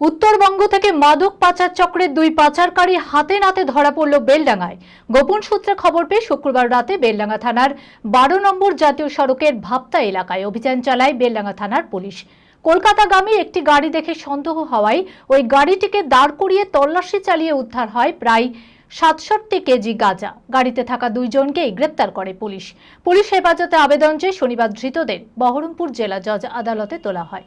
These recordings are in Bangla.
উত্তরবঙ্গ থেকে মাদক পাচার চক্রের দুই পাচারকারী হাতে নাতে ধরা পড়ল বেলডাঙ্গায়। গোপন সূত্রে খবর পেয়ে শুক্রবার রাতে বেলডাঙ্গা থানার বারো নম্বর জাতীয় সড়কের ভাপ্তা এলাকায় অভিযান চালায় বেলডাঙ্গা থানার পুলিশ। কলকাতাগামী একটি গাড়ি দেখে সন্দেহ হওয়ায় ওই গাড়িটিকে দাঁড় করিয়ে তল্লাশি চালিয়ে উদ্ধার হয় প্রায় সাতষট্টি কেজি গাঁজা। গাড়িতে থাকা দুইজনকেই গ্রেপ্তার করে পুলিশ। পুলিশ হেফাজতে আবেদন চেয়ে শনিবার ধৃতদের বহরমপুর জেলা জজ আদালতে তোলা হয়।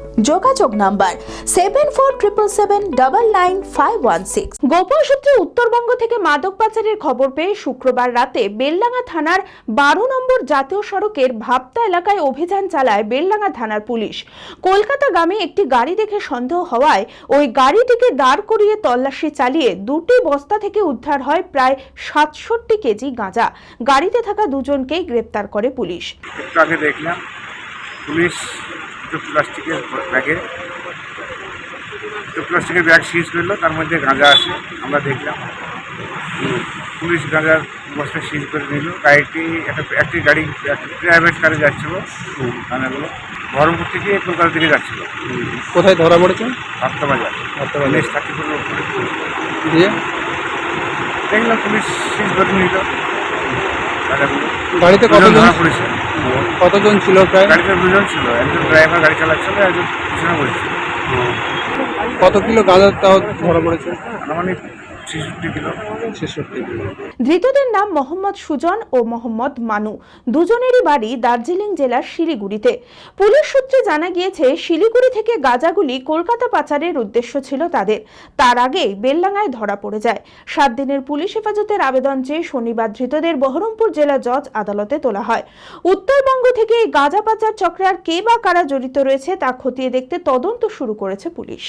যোগাযোগ number seven four triple seven double nine five one six গোপন সূত্রে উত্তরবঙ্গ থেকে মাদক পাচারের খবর পেয়ে শুক্রবার রাতে বেলডাঙ্গা থানার বারো নম্বর জাতীয় সড়কের ভাপ্তা এলাকায় অভিযান চালায় বেলডাঙ্গা থানার পুলিশ। কলকাতা কলকাতাগামী একটি গাড়ি দেখে সন্দেহ হওয়ায় ওই গাড়িটিকে দাঁড় করিয়ে তল্লাশি চালিয়ে দুটি বস্তা থেকে উদ্ধার হয় প্রায় সাতষট্টি কেজি গাঁজা। গাড়িতে থাকা দুজনকেই গ্রেপ্তার করে পুলিশ। দেখলাম। পুলিশ দুটো প্লাস্টিকের ব্যাগে দুটো প্লাস্টিকের ব্যাগ সিজ করল তার মধ্যে গাঁজা আছে আমরা দেখলাম। পুলিশ গাঁজার বস্তা সিজ করে নিল। গাড়িটি একটা একটি গাড়ি প্রাইভেট কারে যাচ্ছিল। গাঁজাগুলো বহরমপুর থেকে কলকাতা থেকে যাচ্ছিল। কোথায় ধরা পড়েছে? ভাবতে বাজার। ভাবতে পারছি পুলিশ থার্টি ফোর দিয়ে? দেখলাম পুলিশ সিজ করে নিল। গাড়িতে কতজন ধরা পড়েছে। কতজন ছিল প্রায়? গাড়িতে দুজন ছিল। একজন ড্রাইভার গাড়ি চালাচ্ছিল একজন পিছনে বসেছিল। কত কিলো গাঁজা তাও ধরা পড়েছে? আনুমানিক ছেষট্টি কিলো। ছেষট্টি কিলো। ধৃতদের নাম মোহাম্মদ সুজন ও মোহাম্মদ মানু। দুজনেরই বাড়ি দার্জিলিং জেলার শিলিগুড়িতে। পুলিশ সূত্রে জানা গিয়েছে শিলিগুড়ি থেকে গাঁজাগুলি কলকাতা পাচারের উদ্দেশ্য ছিল তাদের। তার আগেই বেলডাঙ্গায় ধরা পড়ে যায়। সাত দিনের পুলিশ হেফাজতের আবেদন চেয়ে শনিবার ধৃতদের বহরমপুর জেলা জজ আদালতে তোলা হয়। উত্তরবঙ্গ থেকে এই গাঁজা পাচার চক্রে আর কে বা কারা জড়িত রয়েছে তা খতিয়ে দেখতে তদন্ত শুরু করেছে পুলিশ।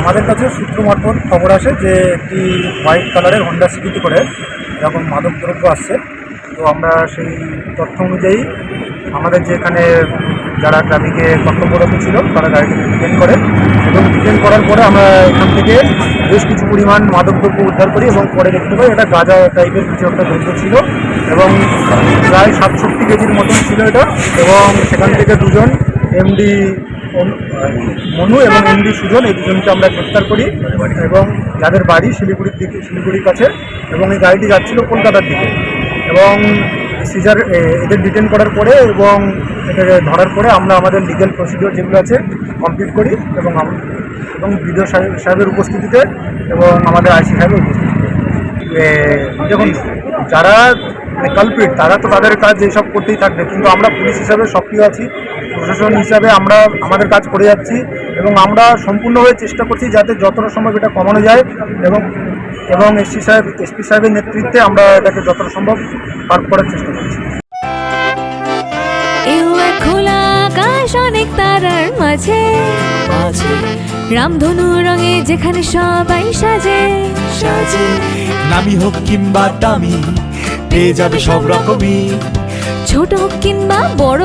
আমাদের কাছে সূত্র মারফত খবর আসে যে একটি হোয়াইট কালারের হন্ডা সিকিটি করে এরকম মাদক দ্রব্য আসছে। তো আমরা সেই তথ্য অনুযায়ী আমাদের যে এখানে যারা ট্রাফিকে কর্তব্যরত ছিল, তারা গাড়িটিকে ডিটেন করে এবং ডিটেন করার পরে আমরা এখান থেকে বেশ কিছু পরিমাণ মাদক দ্রব্য উদ্ধার করি এবং পরে দেখতে পাই এটা গাঁজা টাইপের কিছু একটা দ্রব্য ছিল এবং প্রায় সাতষট্টি কেজির মতন ছিল এটা এবং সেখান থেকে দুজন এমডি মনু এবং এমডি সুজন এই দুজনকে আমরা গ্রেপ্তার করি এবং যাদের বাড়ি শিলিগুড়ির দিকে, শিলিগুড়ির কাছে এবং এই গাড়িটি যাচ্ছিল কলকাতার দিকে। এবং সিজার এদের ডিটেন করার পরে এবং এটাকে ধরার পরে আমরা আমাদের লিগ্যাল প্রসিডিওর যেগুলো আছে কমপ্লিট করি এবং এবং বিডিও সাহেব, সাহেবের উপস্থিতিতে এবং আমাদের আইসি সাহেবের উপস্থিতিতে। দেখুন, যারা কালপিট তারা তো তাদের কাজ এইসব করতেই থাকবে, কিন্তু আমরা পুলিশ হিসাবে সক্রিয় আছি। প্রশাসন হিসাবে আমরা আমাদের কাজ করে যাচ্ছি এবং আমরা সম্পূর্ণভাবে চেষ্টা করছি যাতে যতটা সম্ভব এটা কমানো যায় এবং এবং এসপি সাহেব এসপি সাহেবের নেতৃত্বে আমরা এটাকে যতটা সম্ভব পার করার চেষ্টা করছি। এও খোলা আকাশ অনেক তারার মাঝে। রামধনু রঙে যেখানে সবাই সাজে। সাজে। নামি হোক কিংবা দামি পেয়ে যাবে সব রকমই। ছোট হোক কিংবা বড়